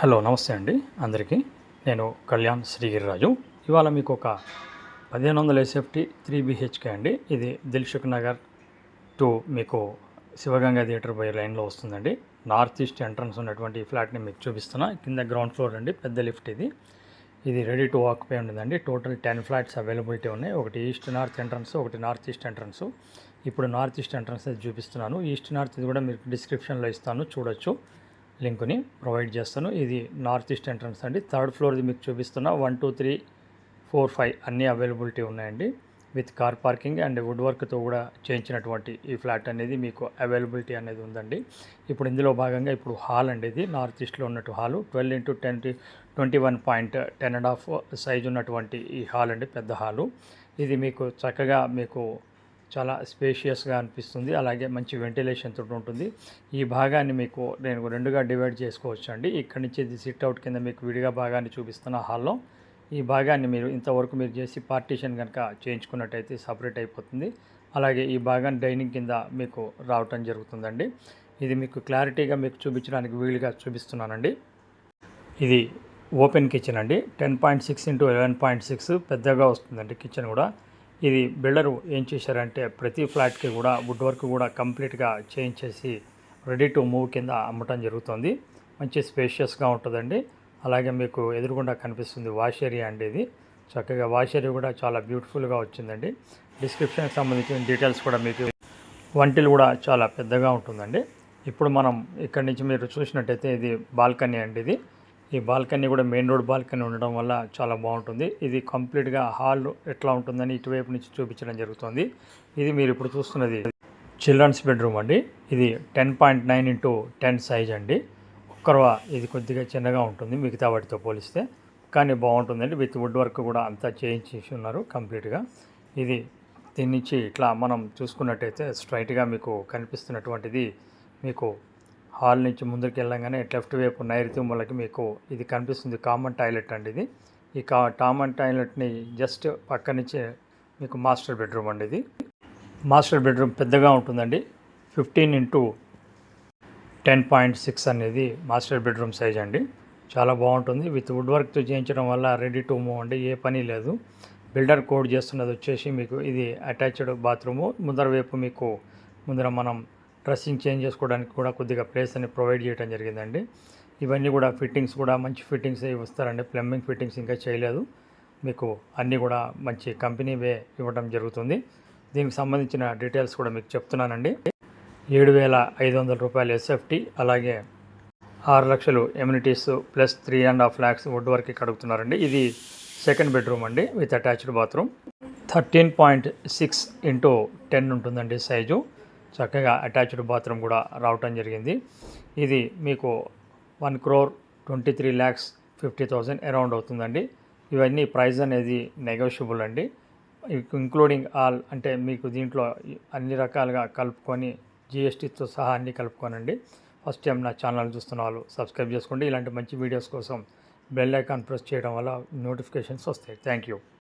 Hello నమస్తే అండి. అందరికీ నేను కళ్యాణ్ శ్రీగిరిరాజు. ఇవాళ మీకు ఒక పదిహేను వందల ఎస్ఎఫ్టీ త్రీ బిహెచ్కే అండి. ఇది దిల్సుఖ్ నగర్ టు మీకు శివగంగా థియేటర్ పోయే లైన్లో వస్తుందండి. నార్త్ ఈస్ట్ ఎంట్రన్స్ ఉన్నటువంటి ఈ ఫ్లాట్ని మీకు చూపిస్తున్నా. కింద గ్రౌండ్ ఫ్లోర్ అండి పెద్ద లిఫ్ట్ ఇది. ఇది రెడీ టు ఆక్యుపై ఉంటుందండి. టోటల్ టెన్ ఫ్లాట్స్ అవైలబిలిటీ ఉన్నాయి. ఒకటి ఈస్ట్ నార్త్ ఎంట్రన్స్ ఒకటి నార్త్ ఈస్ట్ ఎంట్రన్స్. ఇప్పుడు నార్త్ ఈస్ట్ ఎంట్రన్స్ అది చూపిస్తున్నాను. ఈస్ట్ నార్త్ ఇది కూడా మీకు డిస్క్రిప్షన్లో ఇస్తాను చూడొచ్చు. లింక్ని ప్రొవైడ్ చేస్తాను. ఇది నార్త్ ఈస్ట్ ఎంట్రన్స్ అండి. థర్డ్ ఫ్లోర్ది మీకు చూపిస్తున్న one two three four five అన్నీ అవైలబిలిటీ ఉన్నాయండి. With car parking and wood వర్క్తో కూడా చేయించినటువంటి ఈ ఫ్లాట్ అనేది మీకు అవైలబిలిటీ అనేది ఉందండి. ఇప్పుడు ఇందులో భాగంగా ఇప్పుడు హాల్ అండి ఇది. నార్త్ ఈస్ట్లో ఉన్నట్టు hall. Twelve into ten twenty one point ten and half size ఉన్నటువంటి ఈ హాల్ అండి. పెద్ద హాలు. ఇది మీకు చక్కగా మీకు చాలా స్పేషియస్గా అనిపిస్తుంది. అలాగే మంచి వెంటిలేషన్ తోటి ఉంటుంది. ఈ భాగాన్ని మీకు నేను రెండుగా డివైడ్ చేసుకోవచ్చు అండి ఇక్కడి నుంచి ఇది సిట్ అవుట్ కింద మీకు విడిగా భాగాన్ని చూపిస్తున్న హాల్లో. ఈ భాగాన్ని మీరు ఇంతవరకు మీరు చేసి పార్టీషన్ కనుక చేయించుకున్నట్టయితే సపరేట్ అయిపోతుంది. అలాగే ఈ భాగాన్ని డైనింగ్ కింద మీకు రావటం జరుగుతుందండి. ఇది మీకు క్లారిటీగా మీకు చూపించడానికి వీలుగా చూపిస్తున్నానండి. ఇది ఓపెన్ కిచెన్ అండి. Ten point six into eleven point six పెద్దగా వస్తుందండి కిచెన్ కూడా. ఇది బిల్డరు ఏం చేశారంటే ప్రతి ఫ్లాట్కి కూడా వుడ్ వర్క్ కూడా కంప్లీట్గా చేయించేసి రెడీ టు మూవ్ కింద అమ్మటం జరుగుతుంది. మంచి స్పేషియస్గా ఉంటుందండి. అలాగే మీకు ఎదురుగుండా కనిపిస్తుంది వాష్ ఏరియా అండి ఇది. చక్కగా వాష్ ఏరియా కూడా చాలా బ్యూటిఫుల్గా వచ్చిందండి. డిస్క్రిప్షన్కి సంబంధించిన డీటెయిల్స్ కూడా మీకు వంటిలు కూడా చాలా పెద్దగా ఉంటుందండి. ఇప్పుడు మనం ఇక్కడి నుంచి మీరు చూసినట్టయితే ఇది బాల్కనీ అండి ఇది. ఈ బాల్కనీ కూడా మెయిన్ రోడ్ బాల్కనీ ఉండడం వల్ల చాలా బాగుంటుంది. ఇది కంప్లీట్గా హాల్ ఎట్లా ఉంటుందని ఇటువైపు నుంచి చూపించడం జరుగుతుంది. ఇది మీరు ఇప్పుడు చూస్తున్నది చిల్డ్రన్స్ బెడ్రూమ్ అండి. ఇది ten point nine into ten size అండి. ఒక్కరవ ఇది కొద్దిగా చిన్నగా ఉంటుంది మిగతా వాటితో పోలిస్తే. కానీ బాగుంటుందండి. విత్ వుడ్ వర్క్ కూడా అంతా చేయించేసి ఉన్నారు కంప్లీట్గా. ఇది దీని నుంచి ఇట్లా మనం చూసుకున్నట్టయితే స్ట్రైట్గా మీకు కనిపిస్తున్నటువంటిది మీకు హాల్ నుంచి ముందుకు వెళ్ళంగానే లెఫ్ట్ వైపు నైరుతి మూలకి మీకు ఇది కనిపిస్తుంది. కామన్ టాయిలెట్ అండి ఇది. ఈ కా కామన్ టాయిలెట్ని జస్ట్ పక్క నుంచే మీకు మాస్టర్ బెడ్రూమ్ అండి ఇది. మాస్టర్ బెడ్రూమ్ పెద్దగా ఉంటుందండి. Fifteen into ten point six అనేది మాస్టర్ బెడ్రూమ్ సైజ్ అండి. చాలా బాగుంటుంది. విత్ వుడ్ వర్క్తో చేయించడం వల్ల రెడీ టు మూవ్ అండి. ఏ పని లేదు. బిల్డర్ కోడ్ చేస్తున్నది వచ్చేసి మీకు ఇది అటాచ్డ్ బాత్రూము. ముందర వైపు మీకు ముందర మనం డ్రెస్సింగ్ చేంజ్ చేసుకోవడానికి కూడా కొద్దిగా ప్లేస్ అని ప్రొవైడ్ చేయడం జరిగిందండి. ఇవన్నీ కూడా ఫిట్టింగ్స్ కూడా మంచి ఫిట్టింగ్స్ ఇస్తారండి ప్లంబింగ్ ఫిట్టింగ్స్ ఇంకా చేయలేదు. మీకు అన్నీ కూడా మంచి కంపెనీ వే ఇవ్వడం జరుగుతుంది. దీనికి సంబంధించిన డీటెయిల్స్ కూడా మీకు చెప్తున్నానండి. ఏడు వేల ఐదు వందల రూపాయలు ఎస్ఎఫ్టీ అలాగే ఆరు లక్షలు amenities plus three and half lakhs wood work కడుగుతున్నారండి ఇది సెకండ్ బెడ్రూమ్ అండి with attached bathroom. Thirteen point six into ten ఉంటుందండి సైజు. చక్కగా అటాచ్డ్ బాత్రూమ్ కూడా రావటం జరిగింది. ఇది మీకు one crore twenty three lakhs fifty thousand around అవుతుందండి. ఇవన్నీ ప్రైస్ అనేది నెగోషియబుల్ అండి. ఇంక్లూడింగ్ ఆల్ అంటే మీకు దీంట్లో అన్ని రకాలుగా కలుపుకొని జిఎస్టీతో సహా అన్నీ కలుపుకోనండి. ఫస్ట్ టైం నా ఛానల్ చూస్తున్న వాళ్ళు సబ్స్క్రైబ్ చేసుకోండి. ఇలాంటి మంచి వీడియోస్ కోసం బెల్ ఐకాన్ ప్రెస్ చేయడం వల్ల నోటిఫికేషన్స్ వస్తాయి. Thank you.